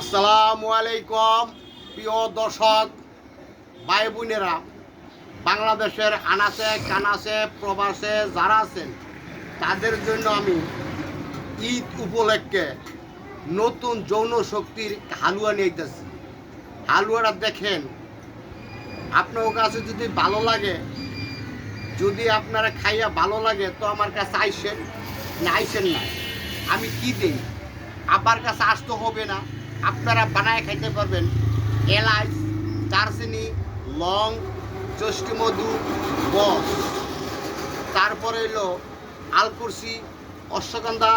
আসসালামু আলাইকুম। প্রিয় দর্শক ভাই বোনেরা বাংলাদেশের আনাচে, কানাচে, প্রবাসে যারা আছেন, তাদের জন্য আমি ঈদ উপলক্ষে নতুন যৌন শক্তির হালুয়া নিয়ে যেতেছি হালুয়াটা দেখেন, আপনার কাছে যদি ভালো লাগে, যদি আপনারা খাইয়া ভালো লাগে, তো আমার কাছে আইসেন, না আইসেন না। আমি কি দিই? আমার কাছে আসতে হবে না। আপনারা বানায় খাইতে পারবেন। এলাচ, দারচিনি, লং মধু বস তারপরে এলো আলকুরসি, অশ্বগন্ধা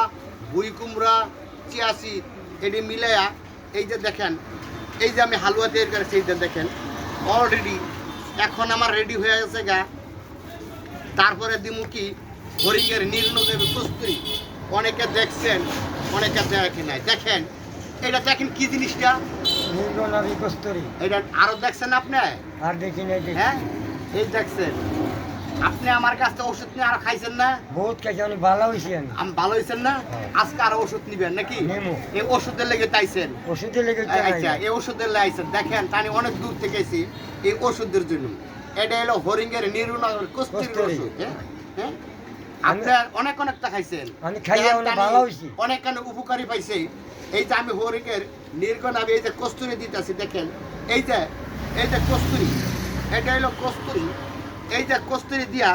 বুই কুমড়া চিয়াশি এটি মিলাইয়া এই যে দেখেন, এই যে আমি হালুয়া তৈরি করেছি, এই যে দেখেন অলরেডি এখন আমার রেডি হয়ে গেছে গা। তারপরে দিমুখী হরিণের নীলনগের কস্তুরি। অনেকে দেখছেন, অনেকে দেখেন নাই। দেখেন এটা দেখেন কি জিনিসটা? নীলগোলাপি কস্তুরি এটা আরও দেখছেন আপনি? আর দেখি নাই হ্যাঁ এই দেখছেন। আপনি আমার কাছ থেকে ওষুধ নিয়ে আরও খাইছেন না? বহুত খাইছে আমি ভালো হয়েছি আমি। আমি ভালো হয়েছেন না? হ্যাঁ। আজকে আরও ওষুধ নিবেন নাকি। এই ওষুধের লেগে তাইছেন। ওষুধে লেগে আচ্ছা এই ওষুধের লেগে আইছেন। দেখেন আমি অনেক দূর থেকে এই ওষুধের জন্য। এটা হলো হরিঙ্গের নিরুনগর কস্তুরির ওষুধ হ্যাঁ? হ্যাঁ? আপনার অনেক অনেকটা খাইছেন। খাইয়া দেখেন, অনেক ভালো হইছি। অনেক কানে উপকারী পাইছে। এই যে আমি হরিকের নির্গণ আমি এই যে কস্তুরি দিতেছি দেখেন। এই যে এই যে কস্তুরি এটা হলো কস্তুরি। এই যে কস্তুরি দিয়া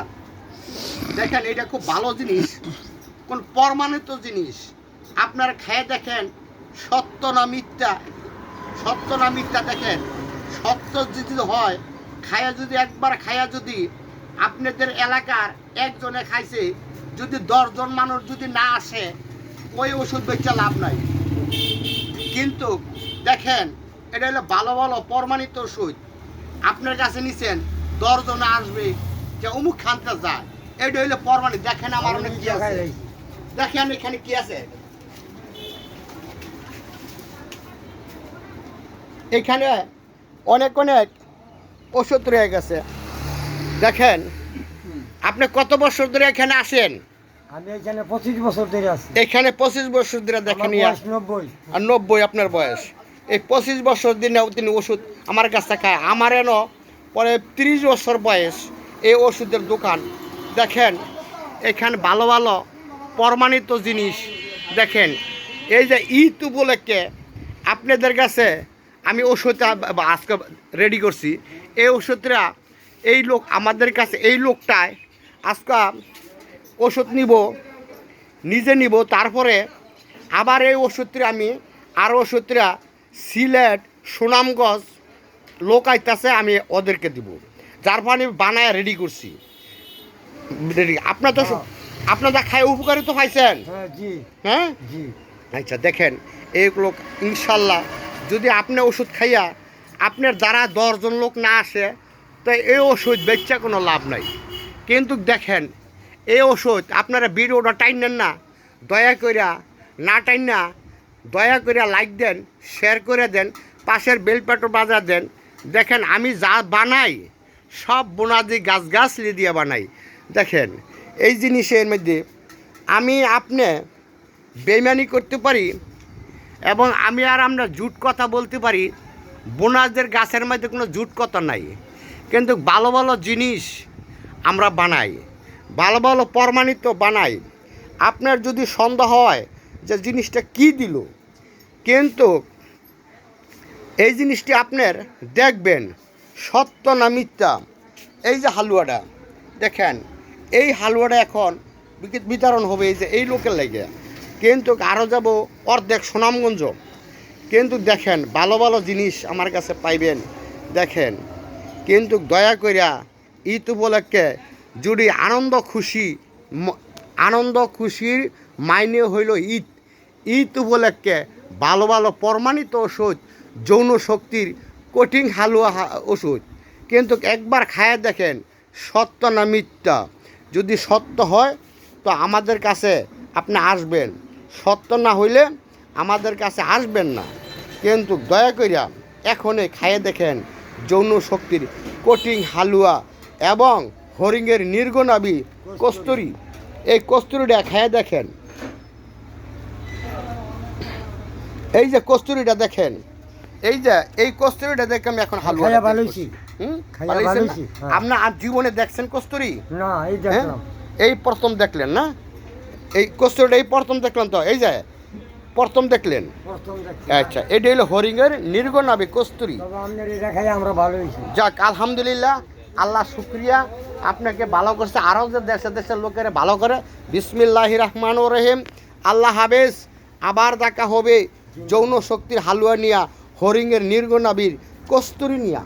দেখেন এটা খুব ভালো জিনিস কোন প্রমাণিত জিনিস। আপনারা খেয়ে দেখেন সত্য না মিথ্যা? সত্য না মিথ্যা দেখেন সত্য যদি হয় খায়া যদি একবার খায়া যদি আপনাদের এলাকার একজনে খাইছে, যদি দশজন মানুষ যদি না আসে, ওই ওষুধ বেচা লাভ নাই। কিন্তু দেখেন, এটা হলো ভালো ভালো প্রমাণিত ওষুধ। আপনার কাছে নিছেন, দশজনে আসবে, যে অমুক খানতে যায়। এটা হইলে প্রমাণিত। দেখেন আমার অনেক কি আছে। দেখেন এখানে কি আছে। এখানে অনেক অনেক ওষুধ রয়ে গেছে। দেখেন আপনি কত বছর ধরে এখানে আসেন? আমি এখানে পঁচিশ বছর ধরে আছি। এখানে পঁচিশ বছর ধরে দেখেন নব্বই। আর নব্বই আপনার বয়স। এই পঁচিশ বছর দিনে তিনি ওষুধ আমার কাছে খায়। আমার এন পরে তিরিশ বছর বয়স এই ওষুধের দোকান। দেখেন এখানে ভালো ভালো প্রমাণিত জিনিস। দেখেন এই যে ঈদ উপলক্ষে আপনাদের কাছে আমি ওষুধটা আজকে রেডি করছি। এই ওষুধটা এই লোক আমাদের কাছে এই লোকটায় আজকে ওষুধ নিব নিজে নিব তারপরে আবার এই ওষুধটা আমি আরও ওষুধটা সিলেট সুনামগঞ্জ লোক আইতাছে আমি ওদেরকে দিব। যার ফলে আমি বানায় রেডি করছি। রেডি আপনার তো হ্যাঁ। আপনারা খায় উপকারিত পাইছেন? হ্যাঁ জি। হ্যাঁ? জি। আচ্ছা দেখেন এই লোক ইনশাল্লাহ যদি আপনি ওষুধ খাইয়া আপনার দ্বারা দশজন লোক না আসে তো এই ওষুধ বেচা কোনো লাভ নাই। কিন্তু দেখেন, এই ওষুধ আপনারা ভিডিওটা টাইনেন না, দয়া কইরা না টাইন না, দয়া কইরা লাইক দেন শেয়ার করে দেন, পাশের বেলপাটো বাজার দেন। দেখেন, আমি যা বানাই, সব বোনাদি গাছ গাছলি দিয়ে বানাই। দেখেন, এই জিনিসের মধ্যে আমি আপনি বেইমানি করতে পারি এবং আমি আর আমরা জুট কথা বলতে পারি বোনাসদের গাছের মধ্যে কোনো জুট কথা নাই। কিন্তু ভালো ভালো জিনিস আমরা বানাই। ভালো ভালো প্রমাণিত বানাই। আপনার যদি সন্দেহ হয় যে জিনিসটা কি দিল, কিন্তু এই জিনিসটি আপনার দেখবেন, সত্য না মিথ্যা? এই যে হালুয়াটা, দেখেন, এই হালুয়াটা এখন বিতরণ হবে এই যে এই লোকের লেগে। কিন্তু আরও যাব অর্ধেক সুনামগঞ্জ। কিন্তু দেখেন, ভালো ভালো জিনিস আমার কাছে পাইবেন। দেখেন কিন্তু দয়া করিয়া ঈদ উপলক্ষে যদি আনন্দ খুশি আনন্দ খুশির মাইনে হইল ঈদ। ঈদ উপলক্ষে ভালো ভালো প্রমাণিত ওষুধ, যৌন শক্তির কঠিন হালুয়া ওষুধ। কিন্তু একবার খায়া দেখেন, সত্য না মিথ্যা? যদি সত্য হয়, তো আমাদের কাছে আপনি আসবেন। সত্য না হইলে আমাদের কাছে আসবেন না। কিন্তু দয়া করিয়া এখনই খাইয়ে দেখেন যৌন শক্তির কঠিন হালুয়া এবং হরিণের নির্গনাবি কস্তুরি। এই কস্তুরিটা খাইয়ে দেখেন। এই যে কস্তুরিটা দেখেন এই যে এই কস্তুরিটা দেখে আমি এখন হালুয়া হ্যাঁ। আপনার আর জীবনে দেখছেন কস্তুরি? না এই হ্যাঁ? এই প্রথম দেখলেন না? এই কস্তুরিটা এই প্রথম দেখলেন তো? এই যে প্রথম দেখলেন? আচ্ছা এটা হলো হরিঙ্গের নির্গনাবি কস্তুরি। আমরা ভালো যাক আলহামদুলিল্লাহ আল্লাহ শুক্রিয়া। আপনাকে ভালো করছে আরও যে দেশে দেশের লোকেরা ভালো করে। বিসমিল্লাহ রহমান ও রহিম। আল্লাহ হাফেজ আবার দেখা হবে যৌন শক্তির হালুয়া নিয়া হরিঙ্গের নির্গনাবীর কস্তুরি নিয়া।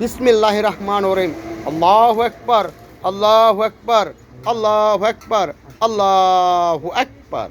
বিসমিল্লাহ রহমান ও রহিম। আল্লাহ একবার আল্লাহ একবার আল্লাহ একবার আল্লাহ একবার